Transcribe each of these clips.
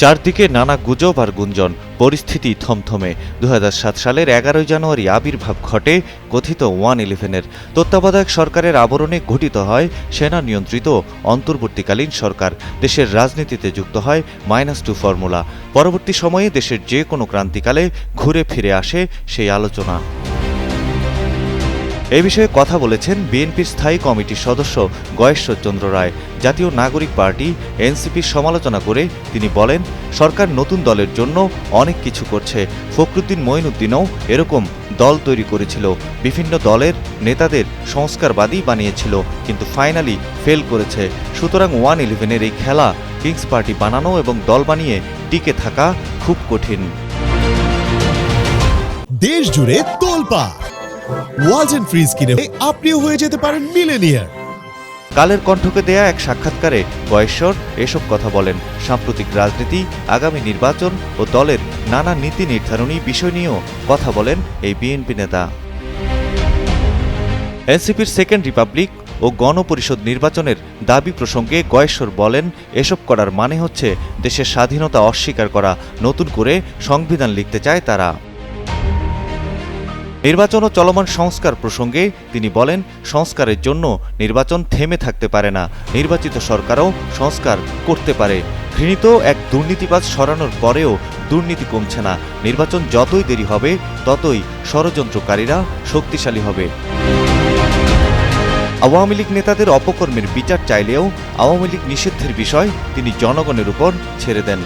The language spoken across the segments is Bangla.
চারদিকে নানা গুজব আর গুঞ্জন। পরিস্থিতি থমথমে। দু হাজার সাত সালের এগারোই জানুয়ারি আবির্ভাব ঘটে কথিত ওয়ান ইলেভেনের। তত্ত্বাবধায়ক সরকারের আবরণে ঘটিত হয় সেনা নিয়ন্ত্রিত অন্তর্বর্তীকালীন সরকার। দেশের রাজনীতিতে যুক্ত হয় মাইনাস টু ফর্মুলা। পরবর্তী সময়ে দেশের যে কোনো ক্রান্তিকালে ঘুরে ফিরে আসে সেই আলোচনা। এ বিষয়ে কথা বলেছেন বিএনপির স্থায়ী কমিটির সদস্য গয়েশ্বরচন্দ্র রায়। জাতীয় নাগরিক পার্টি, এনসিপির সমালোচনা করে তিনি বলেন, সরকার নতুন দলের জন্য অনেক কিছু করছে। ফখরুদ্দিন মঈনুদ্দিনও এরকম দল তৈরি করেছিল। বিভিন্ন দলের নেতাদের সংস্কারবাদী বানিয়েছিল, কিন্তু ফাইনালি ফেল করেছে। সুতরাং ওয়ান ইলেভেনের এই খেলা কিংস পার্টি বানানো এবং দল বানিয়ে টিকে থাকা খুব কঠিন। দেশ জুড়ে তোলপা ওয়ালটন ফ্রিজ কিনে আপনিও হয়ে যেতে পারেন মিলেনিয়ার কালের কণ্ঠকে দেয়া এক সাক্ষাৎকারে গয়েশ্বর এসব কথা বলেন। সাম্প্রতিক রাজনীতি, আগামী নির্বাচন ও দলের নানা নীতি নির্ধারণী বিষয় নিয়েও কথা বলেন এই বিএনপি নেতা। এনসিপির সেকেন্ড রিপাবলিক ও গণপরিষদ নির্বাচনের দাবি প্রসঙ্গে গয়েশ্বর বলেন, এসব করার মানে হচ্ছে দেশের স্বাধীনতা অস্বীকার করা। নতুন করে সংবিধান লিখতে চায় তারা। নির্বাচন ও চলমান সংস্কার প্রসঙ্গে তিনি বলেন, সংস্কারের জন্য নির্বাচন থেমে থাকতে পারে না। নির্বাচিত সরকারও সংস্কার করতে পারে। ঘৃণিত এক দুর্নীতিবাজ সরানোর পরেও দুর্নীতি কমছে না। নির্বাচন যতই দেরি হবে, ততই ষড়যন্ত্রকারীরা শক্তিশালী হবে। আওয়ামী লীগ নেতাদের অপকর্মের বিচার চাইলেও আওয়ামী লীগ নিষিদ্ধের বিষয় তিনি জনগণের উপর ছেড়ে দেন।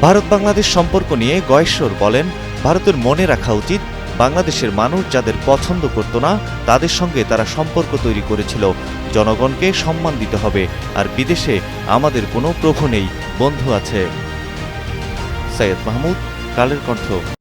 ভারত বাংলাদেশ সম্পর্ক নিয়ে গয়েশ্বর বলেন ভারতের মনে রাখা উচিত, বাংলাদেশের মানুষ যাদের পছন্দ করত না, তাদের সঙ্গে তারা সম্পর্ক তৈরি করেছিল। জনগণকে সম্মান দিতে হবে, আর বিদেশে আমাদের কোনো প্রভু নেই, বন্ধু আছে। সৈয়দ মাহমুদ, কালের কণ্ঠ।